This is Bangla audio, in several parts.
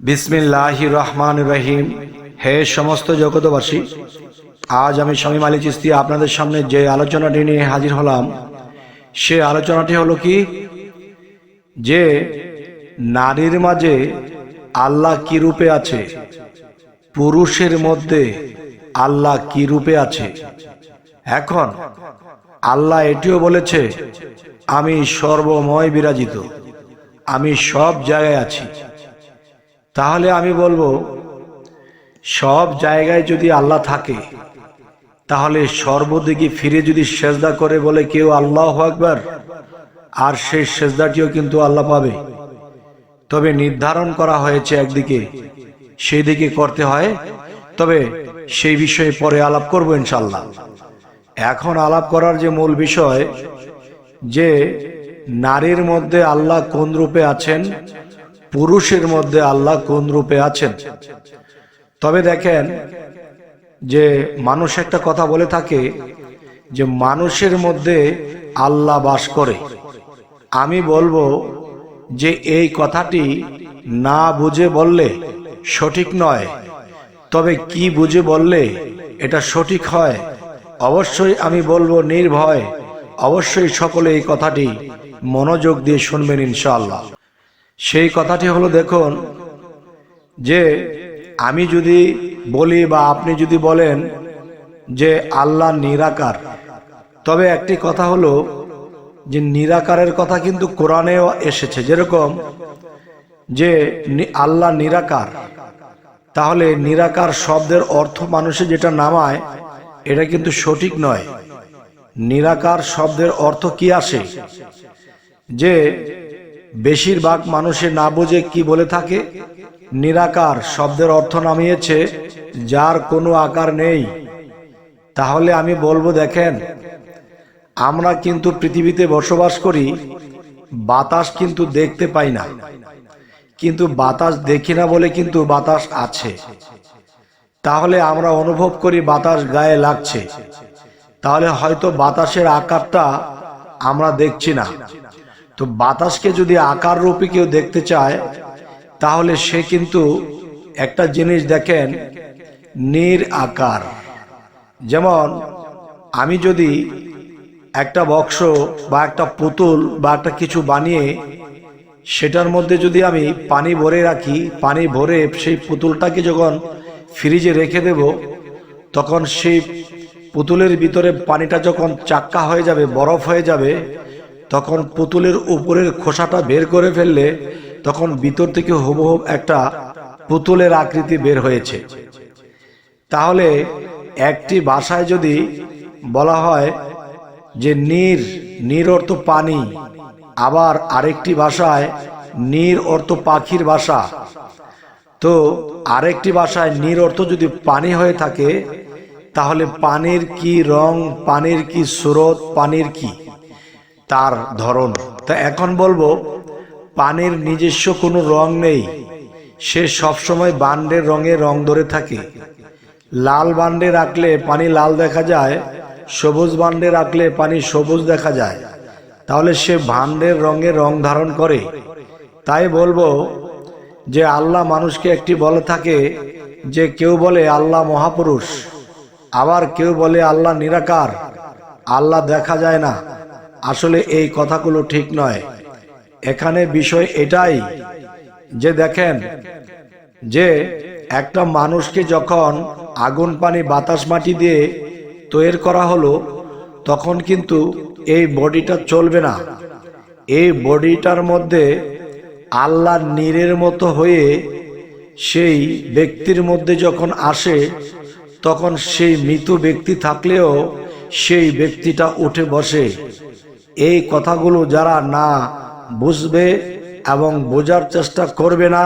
বিসমিল্লাহ রহমান রহিম হে সমস্ত জগতবাসী আজ আমি স্বামী মালিক চিস্তি আপনাদের সামনে যে আলোচনাটি নিয়ে হাজির হলাম, সে আলোচনাটি হলো কি? যে নারীর মাঝে আল্লাহ কি রূপে আছে, পুরুষের মধ্যে আল্লাহ কি রূপে আছে? এখন আল্লাহ এটিও বলেছে, আমি সর্বময় বিরাজিত, আমি সব জায়গায় আছি। তাহলে আমি বলব, সব জায়গায় যদি আল্লাহ থাকে, তাহলে সর্বদিকে ফিরে যদি সেজদা করে বলে কেউ আল্লাহ আকবার, আর সেই সেজদাটিও কিন্তু আল্লাহ পাবে। তবে নির্ধারণ করা হয়েছে একদিকে সেই দিকে করতে হয়, তবে সেই বিষয়ে পরে আলাপ করব ইনশাল্লাহ এখন আলাপ করার যে মূল বিষয়, যে নারীর মধ্যে আল্লাহ কোন রূপে আছেন পুরুষের মধ্যে আল্লাহ কোন রূপে আছেন? তবে দেখেন যে মানুষ একটা কথা বলে থাকে যে মানুষের মধ্যে আল্লাহ বাস করে। আমি বলব যে এই কথাটি না বুঝে বললে সঠিক নয়। তবে কি বুঝে বললে এটা সঠিক হয়? অবশ্যই আমি বলব নির্ভয়। অবশ্যই সকলে এই কথাটি মনোযোগ দিয়ে শুনবেন ইনশাআল্লাহ। সেই কথাটি হলো, দেখুন, যে আমি যদি বলি বা আপনি যদি বলেন যে আল্লাহ নিরাকার, তবে একটি কথা হলো যে নিরাকারের কথা কিন্তু কোরআনেও এসেছে। যেরকম যে আল্লাহ নিরাকার, তাহলে নিরাকার শব্দের অর্থ মানুষে যেটা নামায়, এটা কিন্তু সঠিক নয়। নিরাকার শব্দের অর্থ কি আসে? যে বেশিরভাগ মানুষে না বুঝে কি বলে থাকে? নিরাকার শব্দের অর্থ নামিয়েছে, যার কোনো আকার নেই। তাহলে আমি বলব, দেখেন, আমরা কিন্তু পৃথিবীতে বসবাস করি, বাতাস কিন্তু দেখতে পাই না। কিন্তু বাতাস দেখি না বলে কিন্তু বাতাস আছে। তাহলে আমরা অনুভব করি বাতাস গায়ে লাগছে। তাহলে হয়তো বাতাসের আকারটা আমরা দেখছি না। তো বাতাসকে যদি আকার রূপে কেউ দেখতে চায়, তাহলে সে কিন্তু একটা জিনিস দেখেন, নির আকার। যেমন, আমি যদি একটা বক্স বা একটা পুতুল বা একটা কিছু বানিয়ে, সেটার মধ্যে যদি আমি পানি ভরে রাখি, পানি ভরে সেই পুতুলটাকে যখন ফ্রিজে রেখে দেব, তখন সেই পুতুলের ভিতরে পানিটা যখন চাক্কা হয়ে যাবে, বরফ হয়ে যাবে তখন পুতুলের উপরের খোসাটা বের করে ফেললে তখন ভিতর থেকে হুবহুব একটা পুতুলের আকৃতি বের হয়েছে। তাহলে একটি ভাষায় যদি বলা হয় যে নীর নীর অর্থ পানি, আবার আরেকটি ভাষায় নীর অর্থ পাখির ভাষা তো আরেকটি ভাষায় নীর অর্থ যদি পানি হয়ে থাকে, তাহলে পানির কি রং, পানির কি স্রোত, পানির কি? তার ধরন। তা এখন বলব, পানির নিজস্ব কোনো রং নেই। সে সবসময় বান্ডের রঙে রং ধরে থাকে। লাল বান্ডে রাখলে পানি লাল দেখা যায়, সবুজ বান্ডে রাখলে পানি সবুজ দেখা যায়। তাহলে সে ভান্ডের রঙে রং ধারণ করে। তাই বলব যে আল্লাহ মানুষকে একটি বলে থাকে যে কেউ বলে আল্লাহ মহাপুরুষ, আবার কেউ বলে আল্লাহ নিরাকার। আল্লাহ দেখা যায় না। আসলে এই কথাগুলো ঠিক নয়। এখানে বিষয় এটাই যে দেখেন, যে একটা মানুষকে যখন আগুন, পানি, বাতাস, মাটি দিয়ে তৈরি করা হলো, তখন কিন্তু এই বডিটা চলবে না। এই বডিটার মধ্যে আল্লাহ নীরের মতো হয়ে সেই ব্যক্তির মধ্যে যখন আসে, তখন সেই মৃত ব্যক্তি থাকলেও সেই ব্যক্তিটা উঠে বসে। এই কথাগুলো যারা না বুঝবে এবং বোঝার চেষ্টা করবে না,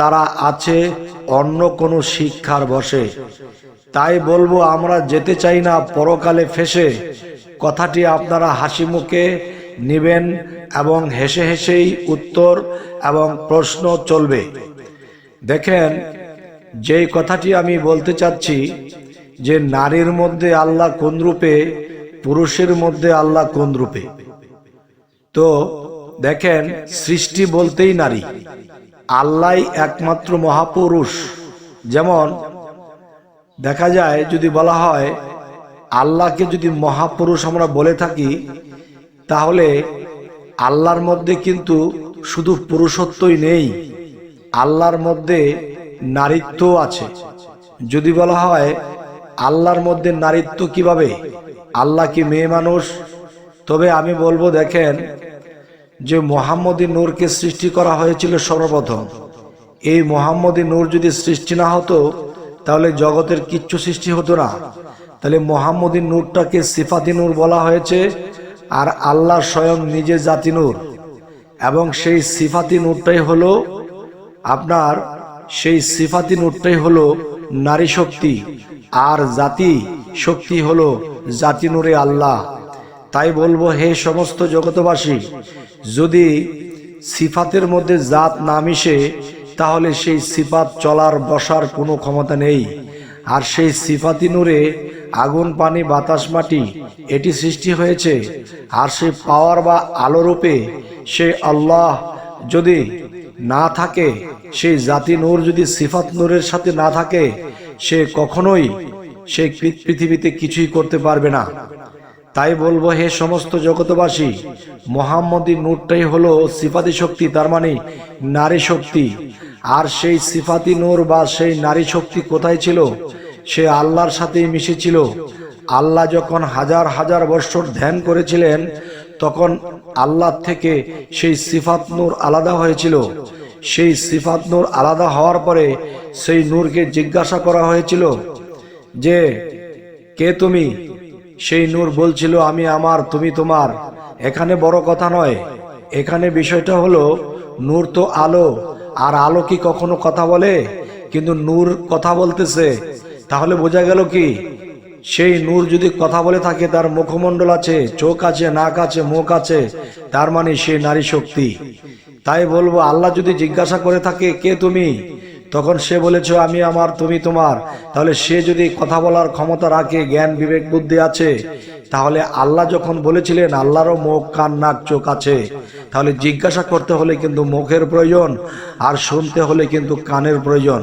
তারা আছে অন্য কোনো শিক্ষার বসে। তাই বলব, আমরা যেতে চাই না পরকালে ফেসে। কথাটি আপনারা হাসি মুখে নেবেন এবং হেসে হেসেই উত্তর এবং প্রশ্ন চলবে। দেখেন, যেই কথাটি আমি বলতে চাচ্ছি যে, নারীর মধ্যে আল্লাহ কোন রূপে পুরুষের মধ্যে আল্লাহ কোন রূপে? তো দেখেন, সৃষ্টি বলতেই নারী। আল্লাহ একমাত্র মহাপুরুষ। যেমন, দেখা যায়, যদি বলা হয়, আল্লাহকে যদি মহাপুরুষ আমরা বলে থাকি, তাহলে আল্লাহর মধ্যে কিন্তু শুধু পুরুষত্বই নেই, আল্লাহর মধ্যে নারীত্ব আছে। যদি বলা হয়, আল্লাহর মধ্যে নারীত্ব কীভাবে? আল্লাহ কি মেয়ে মানুষ? তবে আমি বলব, দেখেন, যে মোহাম্মদী নূরকে সৃষ্টি করা হয়েছিল সর্বপ্রথম। এই মোহাম্মদী নূর যদি সৃষ্টি না হতো, তাহলে জগতের কিচ্ছু সৃষ্টি হতো না। তাহলে মোহাম্মদী নূরটাকে সিফাতি নূর বলা হয়েছে, আর আল্লাহ স্বয়ং নিজে জাতি নূর। এবং সেই সিফাতি নূরটাই হলো আপনার, সেই সিফাতি নূরটাই হলো নারী শক্তি, আর জাতি। শক্তি হলো জাতি নূরে আল্লাহ। তাই বলব, হে সমস্ত জগতবাসী যদি সিফাতের মধ্যে জাত না মিশে, তাহলে সেই সিফাত চলার, বসার কোনো ক্ষমতা নেই। আর সেই সিফাতি নূরে আগুন, পানি, বাতাস, মাটি, এটি সৃষ্টি হয়েছে। আর সে পাওয়ার বা আলোরূপে সে আল্লাহ যদি না থাকে, সেই জাতি নূর যদি সিফাত নূরের সাথে না থাকে, সে কখনোই পৃ- পৃথিবীতে কিছুই করতে পারবে না। তাই বলব, হে সমস্ত জগতবাসী মোহাম্মদী নূরটাই হলো সিফাতি শক্তি, তার মানে নারী শক্তি। আর সেই সিফাতি নূর বা সেই নারী শক্তি কোথায় ছিল? সে আল্লাহর সাথেই মিশেছিল। আল্লাহ যখন হাজার হাজার বৎসর ধ্যান করেছিলেন, তখন আল্লাহ থেকে সেই সিফাত নূর আলাদা হয়েছিল। সেই সিফাত নূর আলাদা হওয়ার পরে সেই নূরকে জিজ্ঞাসা করা হয়েছিল যে, কে তুমি? সেই নূর বলছিল, আমি আমার, তুমি তোমার। এখানে বড় কথা নয়। এখানে বিষয়টা হলো, নূর তো আলো, আর আলো কি কখনো কথা বলে? কিন্তু নূর কথা বলতেছে। তাহলে বোঝা গেল কি? সেই নূর যদি কথা বলে থাকে, তার মুখমণ্ডল আছে, চোখ আছে, নাক আছে, মুখ আছে, তার মানে সে নারী শক্তি। তাই বলব, আল্লাহ যদি জিজ্ঞাসা করে থাকে, কে তুমি? তখন সে বলেছে, আমি আমার, তুমি তোমার। তাহলে সে যদি কথা বলার ক্ষমতা রাখে, জ্ঞান, বিবেক, বুদ্ধি আছে, তাহলে আল্লাহ যখন বলেছিলেন, আল্লাহরও মুখ, কান, নাক, চোখ আছে। তাহলে জিজ্ঞাসা করতে হলে কিন্তু মুখের প্রয়োজন, আর শুনতে হলে কিন্তু কানের প্রয়োজন।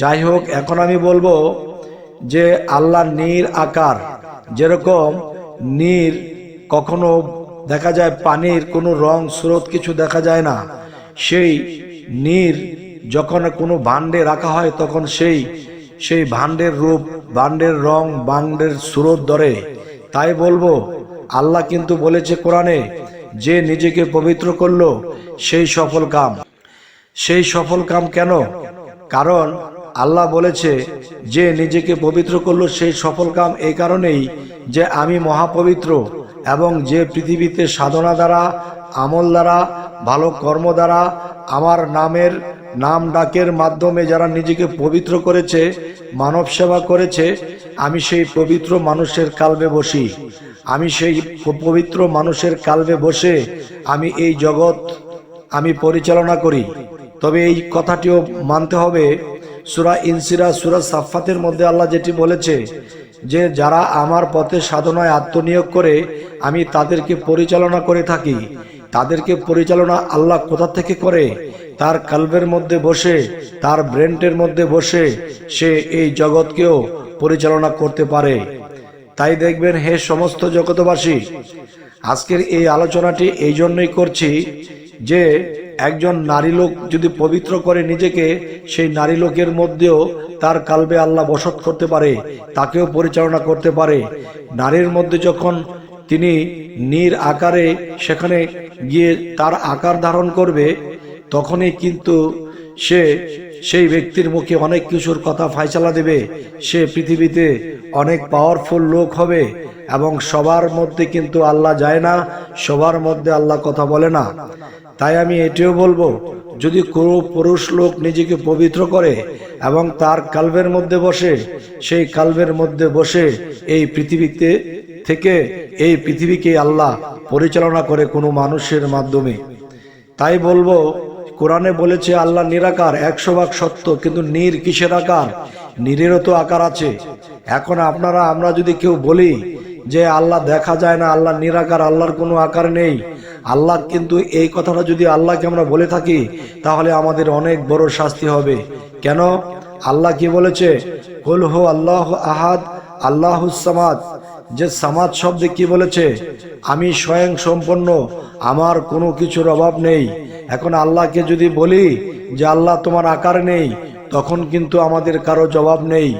যাই হোক, এখন আমি বলব যে আল্লাহ নীর আকার যেরকম নীর কখনো দেখা যায় পানির কোনো রং, স্রোত কিছু দেখা যায় না, সেই নীর যখন কোনো ভাণ্ডে রাখা হয়, তখন সেই সেই ভাণ্ডের রূপ ভাণ্ডের রং ভাণ্ডের স্রোত ধরে। তাই বলব, আল্লাহ কিন্তু বলেছে কোরআনে, যে নিজেকে পবিত্র করল, সেই সফল কাম। সেই সফল কাম কেন? কারণ আল্লাহ বলেছে, যে নিজেকে পবিত্র করল, সেই সফল কাম এই কারণেই যে আমি মহাপবিত্র এবং যে পৃথিবীতে সাধনা দ্বারা, আমল দ্বারা, ভালো কর্ম দ্বারা, আমার নামের নাম ডাকের মাধ্যমে যারা নিজেকে পবিত্র করেছে, মানব সেবা করেছে, আমি সেই পবিত্র মানুষের কালবে বসি। আমি সেই পবিত্র মানুষের কালবে বসে আমি এই জগৎ আমি পরিচালনা করি। তবে এই কথাটিও মানতে হবে, সুরা ইনসিরা, সুরা সাফাতের মধ্যে আল্লাহ যেটি বলেছে যে, যারা আমার পথে সাধনায় আত্মনিয়োগ করে, আমি তাদেরকে পরিচালনা করে থাকি। তাদেরকে পরিচালনা আল্লাহ কোথা থেকে করে? তার কালবের মধ্যে বসে, তার ব্রেন্টের মধ্যে বসে সে এই জগৎকেও পরিচালনা করতে পারে। তাই দেখবেন হে সমস্ত জগতবাসী আজকের এই আলোচনাটি এই জন্যই করছি যে একজন নারী লোক যদি পবিত্র করে নিজেকে, সেই নারী লোকের মধ্যেও তার কালবে আল্লাহ বসত করতে পারে, তাকেও পরিচালনা করতে পারে। নারীর মধ্যে যখন তিনি নীর আকারে সেখানে গিয়ে তার আকার ধারণ করবে, তখনই কিন্তু সে সেই ব্যক্তির মুখে অনেক কিছুর কথা ফাইসালা দেবে। সে পৃথিবীতে অনেক পাওয়ারফুল লোক হবে এবং সবার মধ্যে কিন্তু আল্লাহ যায় না, সবার মধ্যে আল্লাহ কথা বলে না। তাই আমি এটিও বলব, যদি কোনো পুরুষ লোক নিজেকে পবিত্র করে এবং তার কালবের মধ্যে বসে, সেই কালবের মধ্যে বসে এই পৃথিবীতে থেকে এই পৃথিবীকে আল্লাহ পরিচালনা করে কোনো মানুষের মাধ্যমে। তাই বলব, কোরআনে বলেছে, আল্লাহ নিরাকার, একশো ভাগ সত্য, কিন্তু নির কিসের আকার? নিরেরও তো আকার আছে। এখন আপনারা, আমরা যদি কেউ বলি যে আল্লাহ দেখা যায় না, আল্লাহ নিরাকার, আল্লাহর কোনো আকার নেই। আল্লাহ কিন্তু এই কথাটা যদি আল্লাহকে আমরা বলে থাকি, তাহলে আমাদের অনেক বড় শাস্তি হবে। কেন? আল্লাহ কি বলেছে? কুল হো আল্লাহ আহাদ, আল্লাহ সামাদ। যে সামাদ শব্দে কি বলেছে? আমি স্বয়ং সম্পন্ন, আমার কোনো কিছুর অভাব নেই। এখন আল্লাহকে যদি বলি যে আল্লাহ তোমার আকার নেই, তখন কিন্তু আমাদের কারও জবাব নেই।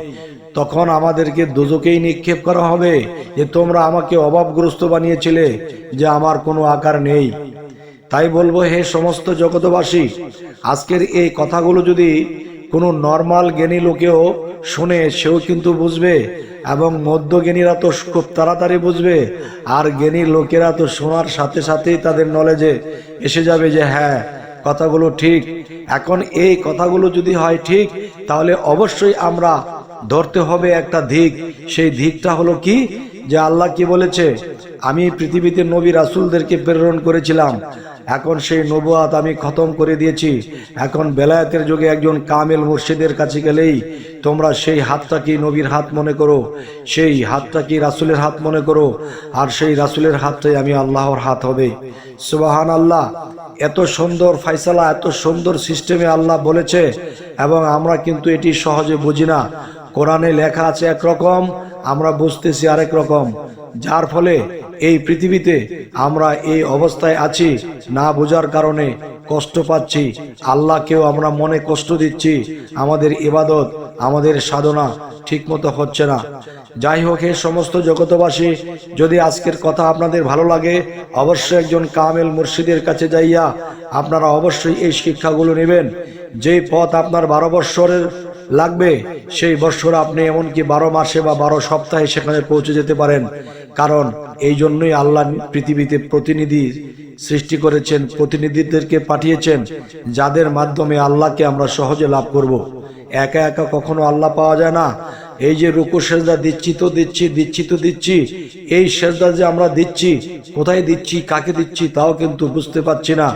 তখন আমাদেরকে দুজকেই নিক্ষেপ করা হবে যে তোমরা আমাকে অভাবগ্রস্ত বানিয়েছিলে, যে আমার কোনো আকার নেই। তাই বলব, হে সমস্ত জগতবাসী আজকের এই কথাগুলো যদি কোনো নর্মাল জ্ঞানী লোকেও শুনে সেও কিন্তু বুঝবে এবং মধ্যজ্ঞানীরা তো খুব তাড়াতাড়ি বুঝবে। আর জ্ঞানী লোকেরা তো শোনার সাথে সাথেই তাদের নলেজে এসে যাবে যে হ্যাঁ কথাগুলো ঠিক। এখন এই কথাগুলো যদি হয় ঠিক, তাহলে অবশ্যই আমরা ধরতে হবে একটা দিক। সেই দিকটা হলো কি? যে আল্লাহ কি বলেছে? আমি পৃথিবীতে নবী রাসুলদেরকে প্রেরণ করেছিলাম। এখন সেই নবুয়াত আমি খতম করে দিয়েছি। এখন বেলায়েতের যুগে একজন কামেল মুর্শিদের কাছে গেলেই তোমরা সেই হাতটা কি নবীর হাত মনে করো? সেই হাতটা কি রাসুলের হাত মনে করো? আর সেই রাসুলের হাতটাই আমি আল্লাহর হাত হবে। সুবাহান আল্লাহ এত সুন্দর ফাইসালা এত সুন্দর সিস্টেমে আল্লাহ বলেছে এবং আমরা কিন্তু এটি সহজে বুঝি না। কোরআনে লেখা আছে একরকম, আমরা বুঝতেছি আরেক রকম। যার ফলে এই পৃথিবীতে আমরা এই অবস্থায় আছি, না বোঝার কারণে কষ্ট পাচ্ছি। আল্লাহকেও আমরা মনে কষ্ট দিচ্ছি। আমাদের ইবাদত, আমাদের সাধনা ঠিকমতো হচ্ছে না। যাই হোক এই সমস্ত জগতবাসী যদি আজকের কথা আপনাদের ভালো লাগে, অবশ্যই একজন কামেল মুর্শিদের কাছে যাইয়া আপনারা অবশ্যই এই শিক্ষাগুলো নেবেন। যে পথ আপনার বারো বৎসরের লাগবে, সেই বৎসর আপনি এমনকি বারো মাসে বা বারো সপ্তাহে সেখানে পৌঁছে যেতে পারেন। কারণ এই জন্যই আল্লাহ পৃথিবীতে প্রতিনিধি সৃষ্টি করেছেন, প্রতিনিধিদেরকে পাঠিয়েছেন, যাদের মাধ্যমে আল্লাহকে আমরা সহজে লাভ করব। একা একা কখনো আল্লাহ পাওয়া যায় না এই যে রুকু সেজদা দিচ্ছি, তো দিচ্ছি দিচ্ছি, তো দিচ্ছি। এই সেজদা যে আমরা দিচ্ছি, কোথায় দিচ্ছি, কাকে দিচ্ছি, তাও কিন্তু বুঝতে পারছি না।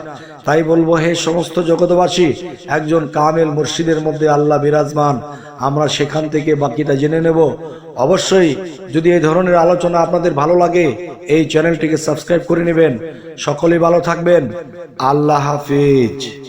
তাই বলব, হে সমস্ত জগতবাসী একজন কামেল মুর্শিদের মধ্যে আল্লাহ বিরাজমান। আমরা সেখান থেকে বাকিটা জেনে নেব। অবশ্যই, যদি এই ধরনের আলোচনা আপনাদের ভালো লাগে, এই চ্যানেলটিকে সাবস্ক্রাইব করে নেবেন। সকলে ভালো থাকবেন। আল্লাহ হাফিজ।